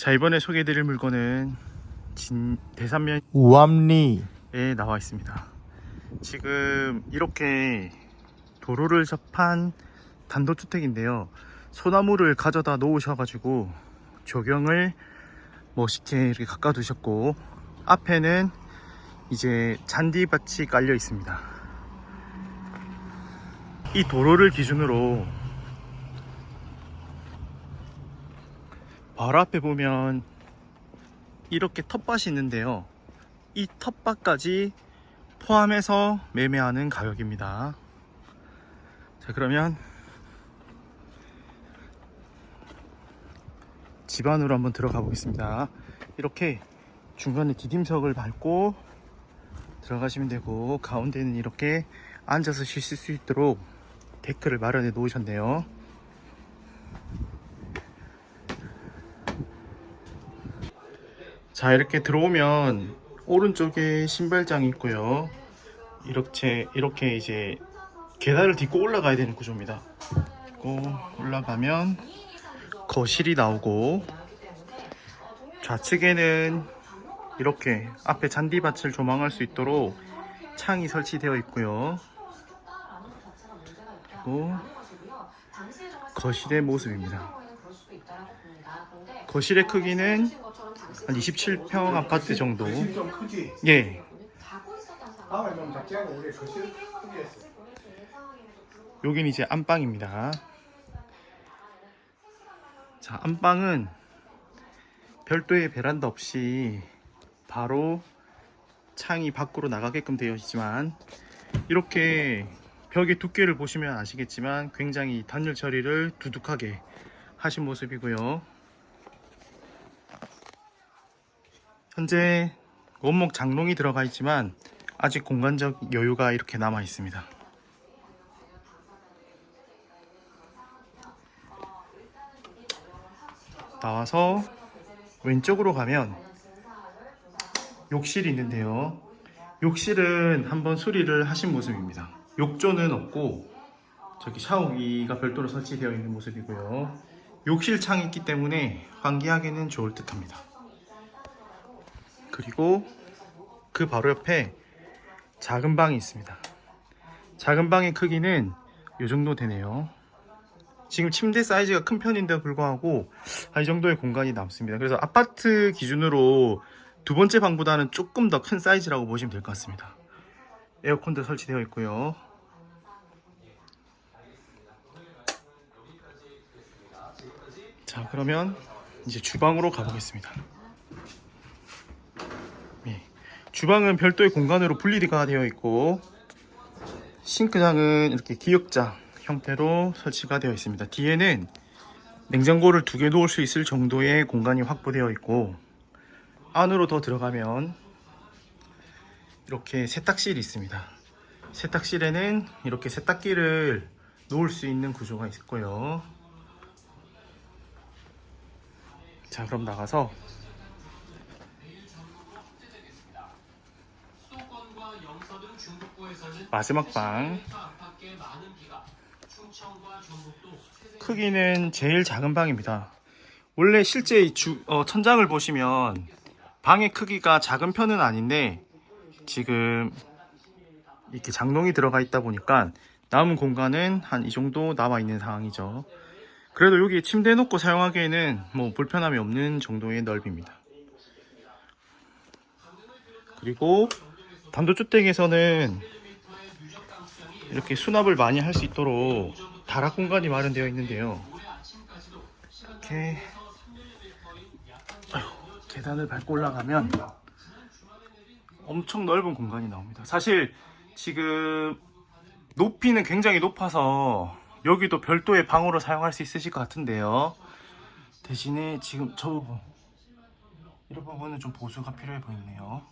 자 이번에 소개해드릴 물건은 진 대산면에 우암리 나와 있습니다. 지금 이렇게 도로를 접한 단독주택인데요. 소나무를 가져다 놓으셔가지고 조경을 멋있게 이렇게 가까 두셨고 앞에는 이제 잔디밭이 깔려 있습니다. 이 도로를 기준으로 바로 앞에 보면 이렇게 텃밭이 있는데요. 이 텃밭까지 포함해서 매매하는 가격입니다. 자, 그러면 집 안으로 한번 들어가 보겠습니다. 이렇게 중간에 디딤석을 밟고 들어가시면 되고 가운데는 이렇게 앉아서 쉬실 수 있도록 데크를 마련해 놓으셨네요. 자 이렇게 들어오면 오른쪽에 신발장이 있고요. 이렇게 이렇게 이제 계단을 딛고 올라가야 되는 구조입니다. 딛고 올라가면 거실이 나오고 좌측에는 이렇게 앞에 잔디밭을 조망할 수 있도록 창이 설치되어 있고요. 그리고 거실의 모습입니다 거실의 크기는 한 27평 아파트 정도. 예. 했어 여긴 이제 안방입니다. 자, 안방은 별도의 베란다 없이 바로 창이 밖으로 나가게끔 되어 있지만 이렇게 벽의 두께를 보시면 아시겠지만 굉장히 단열 처리를 두둑하게 하신 모습이고요. 현재 원목 장롱이 들어가 있지만 아직 공간적 여유가 이렇게 남아 있습니다. 나와서 왼쪽으로 가면 욕실이 있는데요. 욕실은 한번 수리를 하신 모습입니다. 욕조는 없고 저기 샤워기가 별도로 설치되어 있는 모습이고요. 욕실 창이 있기 때문에 환기하기는 좋을 듯합니다. 그리고 그 바로 옆에 작은 방이 있습니다. 작은 방의 크기는 이 정도 되네요. 지금 침대 사이즈가 큰 편인데 불구하고 아, 이 정도의 공간이 남습니다. 그래서 아파트 기준으로 두 번째 방보다는 조금 더 큰 사이즈라고 보시면 될 것 같습니다. 에어컨도 설치되어 있고요. 자, 그러면 이제 주방으로 가보겠습니다. 예, 주방은 별도의 공간으로 분리가 되어 있고 싱크장은 이렇게 기역자 형태로 설치가 되어 있습니다. 뒤에는 냉장고를 두 개 놓을 수 있을 정도의 공간이 확보되어 있고 안으로 더 들어가면 이렇게 세탁실이 있습니다. 세탁실에는 이렇게 세탁기를 놓을 수 있는 구조가 있고요. 자, 그럼 나가서 마지막 방 크기는 제일 작은 방입니다. 원래 실제 이 주, 어, 천장을 보시면 방의 크기가 작은 편은 아닌데 지금 이렇게 장롱이 들어가 있다 보니까 남은 공간은 한 이 정도 남아 있는 상황이죠. 그래도 여기 침대 놓고 사용하기에는 뭐 불편함이 없는 정도의 넓입니다. 그리고 단독주택에서는 이렇게 수납을 많이 할 수 있도록 다락 공간이 마련되어 있는데요. 이렇게 계단을 밟고 올라가면 엄청 넓은 공간이 나옵니다. 사실 지금 높이는 굉장히 높아서 여기도 별도의 방으로 사용할 수 있으실 것 같은데요. 대신에 지금 저 부분 이런 부분은 좀 보수가 필요해 보이네요.